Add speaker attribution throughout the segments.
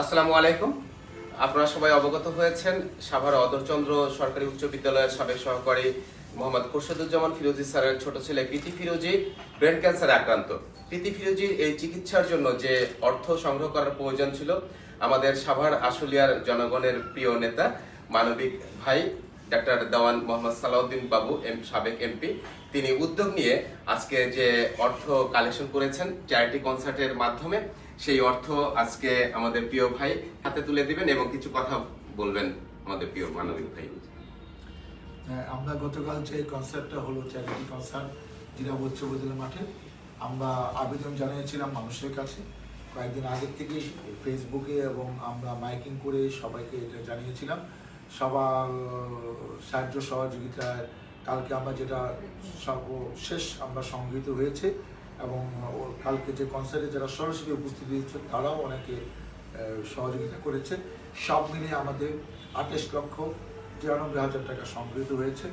Speaker 1: আসসালামু আলাইকুম। আপনারা সবাই অবগত হয়েছেন, সাভার অদরচন্দ্র সরকারি উচ্চ বিদ্যালয়ের সাবেক সহকারী মোহাম্মদ খোরশেদুজ্জামান ফিরোজি স্যারের ছোট ছেলে প্রীতি ফিরোজি ব্রেন ক্যান্সারে আক্রান্ত। প্রীতি ফিরোজির এই চিকিৎসার জন্য যে অর্থ সংগ্রহ করার প্রয়োজন ছিল, আমাদের সাভার আশুলিয়ার জনগণের প্রিয় নেতা, মানবিক ভাই ডাক্তার দেওয়ান মোহাম্মদ সালাউদ্দিন বাবু এম সাবেক এমপি। তিনি উদ্যোগ নিয়ে আজকে যে অর্থ কালেকশন করেছেন চ্যারিটি কনসার্টের মাধ্যমে সেই অর্থ আজকে আমাদের প্রিয় ভাই হাতে তুলে দিবেন এবং কিছু কথা বলবেন আমাদের প্রিয় মানবিক ভাই।
Speaker 2: হ্যাঁ, আমরা গতকাল যে কনসার্টটা হলো চ্যারিটি কনসার্ট জিরা উচ্চ বিদ্যালয় মাঠে আমরা আবেদন জানিয়েছিলাম মানুষের কাছে। কয়েকদিন আগের থেকেই ফেসবুকে এবং আমরা মাইকিং করে সবাইকে এটা জানিয়েছিলাম। সবার সাহায্য সহযোগিতায় কালকে আমরা যেটা সব শেষ আমরা সংগৃহীত হয়েছে এবং কালকে যে কনসার্টে যারা সরাসরি উপস্থিত হয়েছে, তারাও অনেকে সহযোগিতা করেছে। সব মিলিয়ে আমাদের আঠাশ লক্ষ তিরানব্বই হাজার টাকা সংগৃহীত হয়েছে।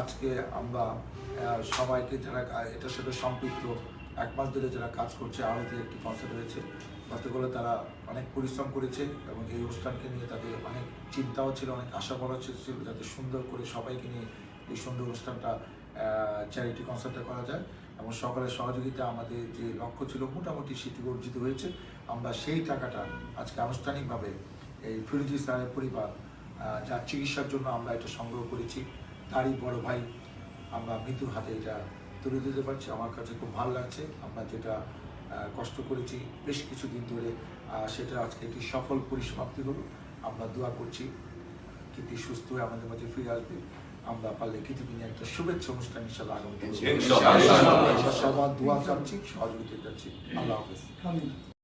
Speaker 2: আজকে আমরা সবাইকে যারা এটার সাথে সম্পৃক্ত এক মাস ধরে যারা কাজ করছে আরতে একটি কনসার্ট হয়েছে। গতকালে তারা অনেক পরিশ্রম করেছে এবং এই অনুষ্ঠানকে নিয়ে তাদের অনেক চিন্তাও ছিল, অনেক আশা করা ছিল যাতে সুন্দর করে সবাইকে নিয়ে এই সুন্দর অনুষ্ঠানটা চ্যারিটি কনসার্টটা করা যায়। এবং সকলের সহযোগিতা আমাদের যে লক্ষ্য ছিল, মোটামুটি সেটি অর্জিত হয়েছে। আমরা সেই টাকাটা আজকে আনুষ্ঠানিকভাবে এই ফিরোজি স্যারের পরিবার যার চিকিৎসার জন্য আমরা এটা সংগ্রহ করেছি। তারই বড় ভাই, আমরা মৃত্যুর হাতে এটা তুলে দিতে পারছি। আমার কাছে খুব ভালো লাগছে। আমরা যেটা কষ্ট করেছি বেশ কিছুদিন ধরে সেটা আজকে একটি সফল পরিসমাপ্তি হলো। আমরা দোয়া করছি কীর্তি সুস্থ হয়ে আমাদের মাঝে ফিরে আসবে। আমরা পারলে কিছু নিয়ে একটা শুভেচ্ছা অনুষ্ঠান হিসাবে আগামী সবার দোয়া চাচ্ছি সহযোগিতা চাচ্ছি আল্লাহ হাফেজ।